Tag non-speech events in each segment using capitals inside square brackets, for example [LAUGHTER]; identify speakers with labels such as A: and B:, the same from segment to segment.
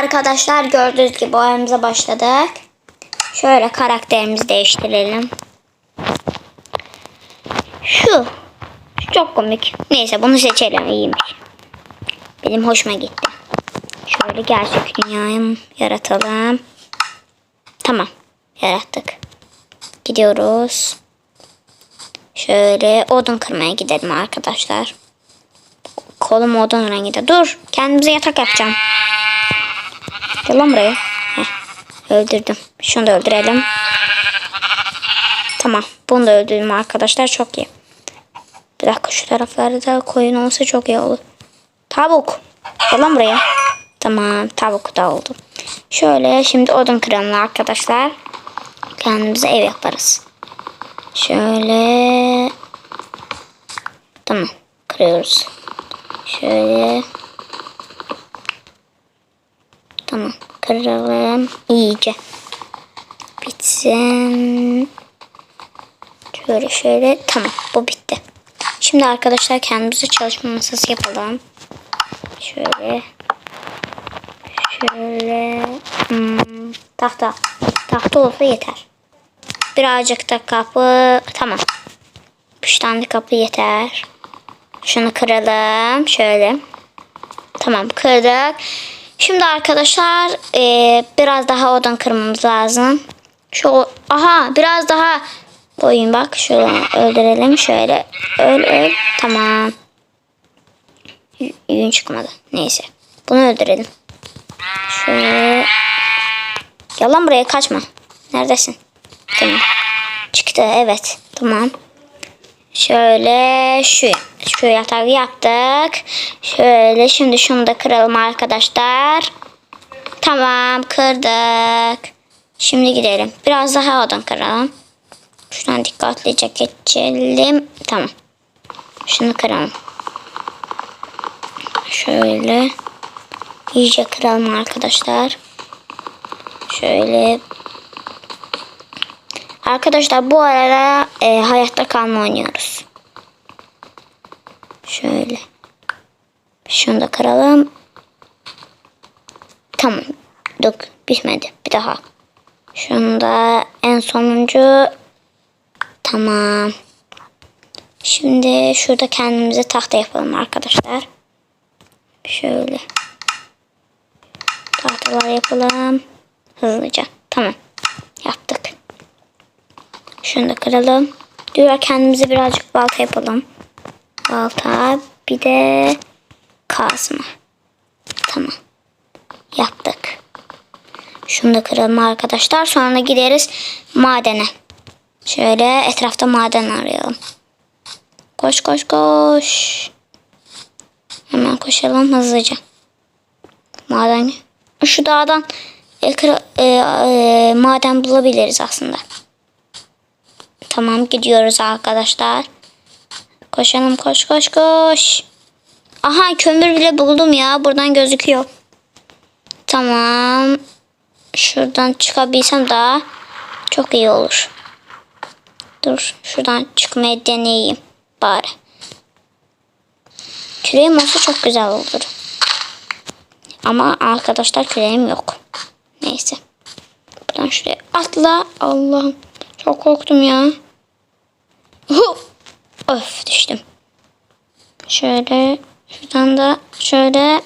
A: arkadaşlar gördüğünüz gibi oyunumuza başladık. Şöyle karakterimizi değiştirelim. Şu. Çok komik. Neyse bunu seçelim iyiymiş. Benim hoşuma gitti. Şöyle gerçek dünyayı yaratalım. Tamam. Yarattık. Gidiyoruz. Şöyle odun kırmaya gidelim arkadaşlar. Kolum odun renginde. Dur. Kendimize yatak yapacağım. Gel buraya. Öldürdüm. Şunu da öldürelim. Tamam. Bunu da öldürdüm arkadaşlar. Çok iyi. Bir dakika şu taraflarda da koyun olsa çok iyi olur. Tavuk. Gel buraya. Tamam. Tavuk da oldu. Şöyle şimdi odun kıralım arkadaşlar. Kendimize ev yaparız. Şöyle. Tamam. Kırıyoruz. Şöyle. Tamam. Kıralım. iyice. Bitsin. Şöyle şöyle. Tamam. Bu bitti. Şimdi arkadaşlar kendimize çalışma masası yapalım. Şöyle. Şöyle. Hmm, tahta. Tahta olsa yeter. Birazcık da kapı. Tamam. Üç tane kapı yeter. Şunu kıralım. Şöyle. Tamam kırdık. Şimdi arkadaşlar eee, biraz daha odun kırmamız lazım. Şu aha biraz daha koyayım bak. Şöyle öldürelim. Şöyle öl öl. Tamam. Yün çıkmadı. Neyse. Bunu öldürelim. Şöyle. Gel lan buraya kaçma. Neredesin? Tamam. Çıktı evet. Tamam. Şöyle şu şu yatağı yaptık. Şöyle şimdi şunu da kıralım arkadaşlar. Tamam kırdık. Şimdi gidelim. Biraz daha odun kıralım. Şuradan dikkatlice geçelim. Tamam. Şunu kıralım. Şöyle. iyice kıralım arkadaşlar. Şöyle Arkadaşlar bu arada e, hayatta kalma oynuyoruz. Şöyle. Şunu da kıralım. Tamam. Dur. Bitmedi. Bir daha. Şunu da en sonuncu. Tamam. Şimdi şurada kendimize tahta yapalım arkadaşlar. Şöyle. Tahtalar yapalım. Hızlıca. Tamam. Yaptık. Şunu da kıralım. Diyor kendimize birazcık balta yapalım. Balta bir de kazma. Tamam. Yaptık. Şunu da kıralım arkadaşlar. Sonra gideriz madene. Şöyle etrafta maden arayalım. Koş koş koş. Hemen koşalım hızlıca. Maden. Şu dağdan e, e, e, maden bulabiliriz aslında. Tamam gidiyoruz arkadaşlar. Koşalım koş koş koş. Aha kömür bile buldum ya. Buradan gözüküyor. Tamam. Şuradan çıkabilsem daha çok iyi olur. Dur şuradan çıkmayı deneyeyim bari. Küreğim olsa çok güzel olur. Ama arkadaşlar küreğim yok. Neyse. Buradan şuraya atla. Allah'ım. Çok korktum ya. Öf düştüm. Şöyle şuradan da şöyle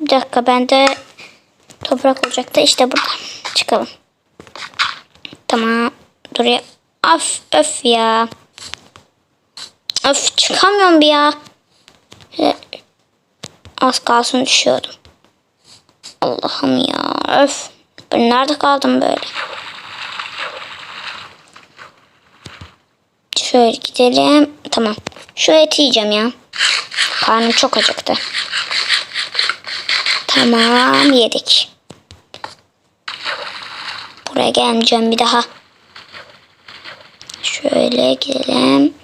A: bir dakika bende toprak olacaktı işte burada çıkalım. Tamam duruyor. Öf öf ya. Öf çıkamıyorum bir ya. Şöyle, Az kalsın düşüyordum. Allah'ım ya öf. Ben nerede kaldım böyle? Şöyle gidelim. Tamam. Şu eti yiyeceğim ya. Karnım çok acıktı. Tamam yedik. Buraya gelmeyeceğim bir daha. Şöyle gidelim.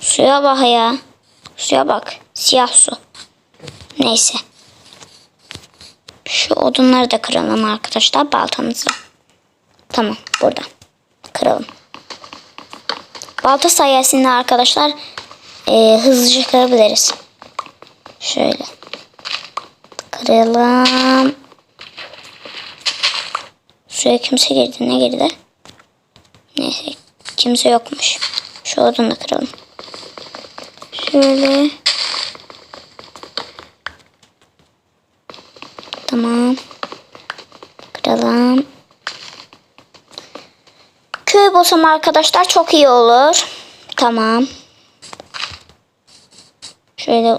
A: Suya bak ya. Suya bak. Siyah su. Neyse. Şu odunları da kıralım arkadaşlar baltamızla. Tamam burada. Kıralım. Balta sayesinde arkadaşlar e, hızlıca kırabiliriz. Şöyle. Kıralım. Şuraya kimse girdi. Ne girdi? Neyse. Kimse yokmuş. Şu odunu da kıralım. Şöyle. Tamam. Kıralım. Bulsam arkadaşlar çok iyi olur. Tamam. Şöyle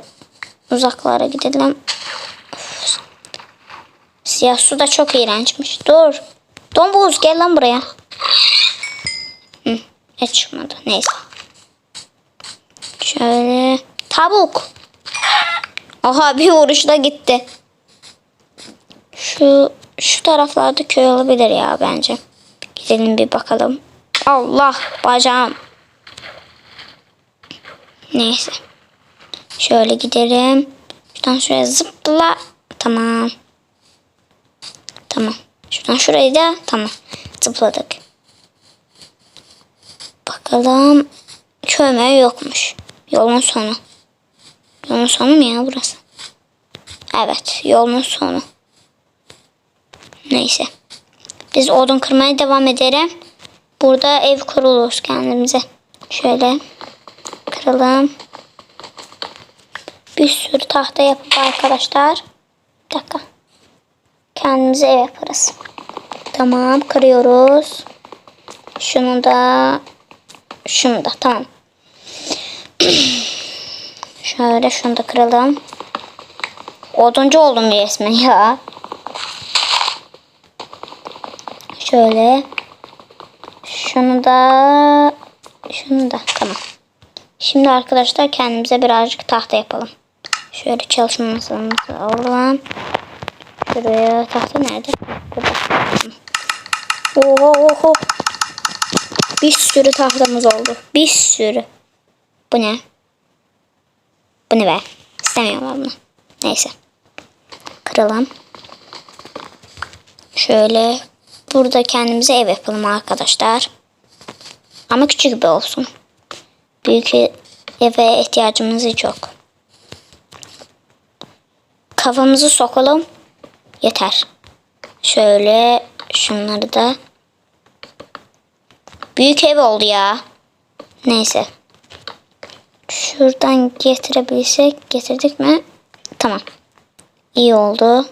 A: uzaklara gidelim. Of. Siyah su da çok iğrençmiş. Dur. Domuz gel lan buraya. Hı, hiç çıkmadı. Neyse. Şöyle. Tavuk. Aha bir vuruşta gitti. Şu şu taraflarda köy olabilir ya bence. Gidelim bir bakalım. Allah bacağım. Neyse. Şöyle gidelim. Şuradan şuraya zıpla. Tamam. Tamam. Şuradan şurayı da tamam. Zıpladık. Bakalım. Köme yokmuş. Yolun sonu. Yolun sonu mu ya burası? Evet. Yolun sonu. Neyse. Biz odun kırmaya devam edelim. Burada ev kurulur kendimize. Şöyle kıralım. Bir sürü tahta yapıp arkadaşlar. Bir dakika. Kendimize ev yaparız. Tamam kırıyoruz. Şunu da şunu da tamam. [CLEARS THROAT] Şöyle şunu da kıralım. Oduncu oldum resmen ya. Şöyle. Şunu da şunu da tamam. Şimdi arkadaşlar kendimize birazcık tahta yapalım. Şöyle çalışma masamızı alalım. Şuraya tahta nerede? Burada. Oho oho. Bir sürü tahtamız oldu. Bir sürü. Bu ne? Bu ne be? İstemiyorum bunu. Neyse. Kıralım. Şöyle burada kendimize ev yapalım arkadaşlar. Ama küçük bir olsun. Büyük eve ihtiyacımız çok. Kafamızı sokalım. Yeter. Şöyle şunları da. Büyük ev oldu ya. Neyse. Şuradan getirebilsek. Getirdik mi? Tamam. İyi oldu.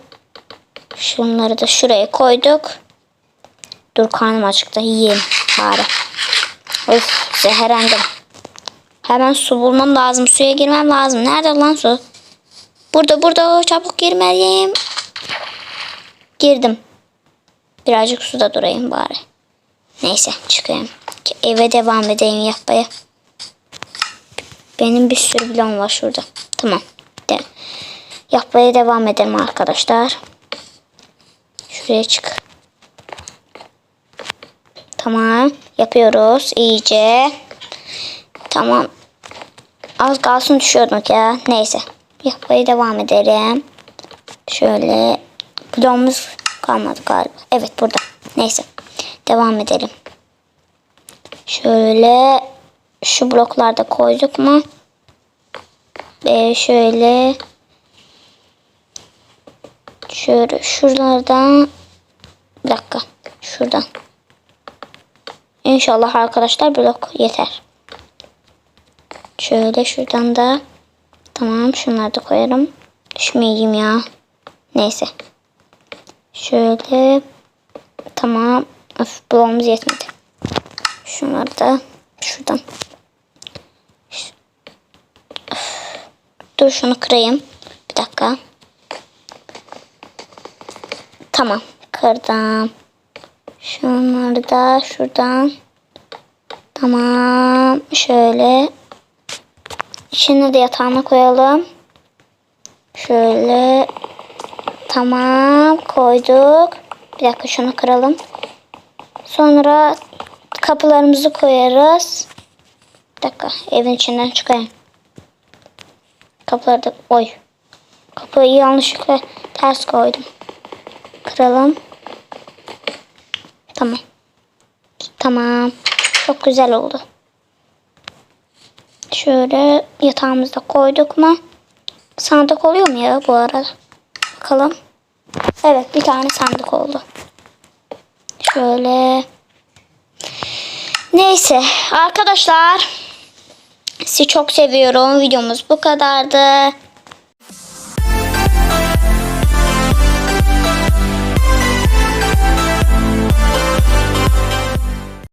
A: Şunları da şuraya koyduk. Dur karnım acıktı. Yiyeyim bari. Of zehirlendim. Hemen su bulmam lazım. Suya girmem lazım. Nerede lan su? Burada burada çabuk girmeliyim. Girdim. Birazcık suda durayım bari. Neyse çıkayım. Eve devam edeyim yapmaya. Benim bir sürü bloğum var şurada. Tamam. De. Yapmaya devam edelim arkadaşlar. Şuraya çık. Tamam. Yapıyoruz iyice. Tamam. Az kalsın düşüyorduk ya. Neyse. Yapmaya devam edelim. Şöyle. Bloğumuz kalmadı galiba. Evet burada. Neyse. Devam edelim. Şöyle. Şu bloklarda koyduk mu? Ve şöyle. Şöyle şuralardan. Bir dakika. Şuradan. İnşallah arkadaşlar blok yeter. Şöyle şuradan da tamam şunları da koyarım. Düşmeyeyim ya. Neyse. Şöyle tamam. Öf, bloğumuz yetmedi. Şunları da şuradan. Öf. Dur şunu kırayım. Bir dakika. Tamam. Kırdım. Şunları da şuradan. Tamam. Şöyle. İçine de yatağına koyalım. Şöyle. Tamam. Koyduk. Bir dakika şunu kıralım. Sonra kapılarımızı koyarız. Bir dakika. Evin içinden çıkayım. Kapıları da... Oy. Kapıyı yanlışlıkla ters koydum. Kıralım. Tamam. Tamam. Çok güzel oldu. Şöyle yatağımızda koyduk mu? Sandık oluyor mu ya bu arada? Bakalım. Evet bir tane sandık oldu. Şöyle. Neyse arkadaşlar. Sizi çok seviyorum. Videomuz bu kadardı.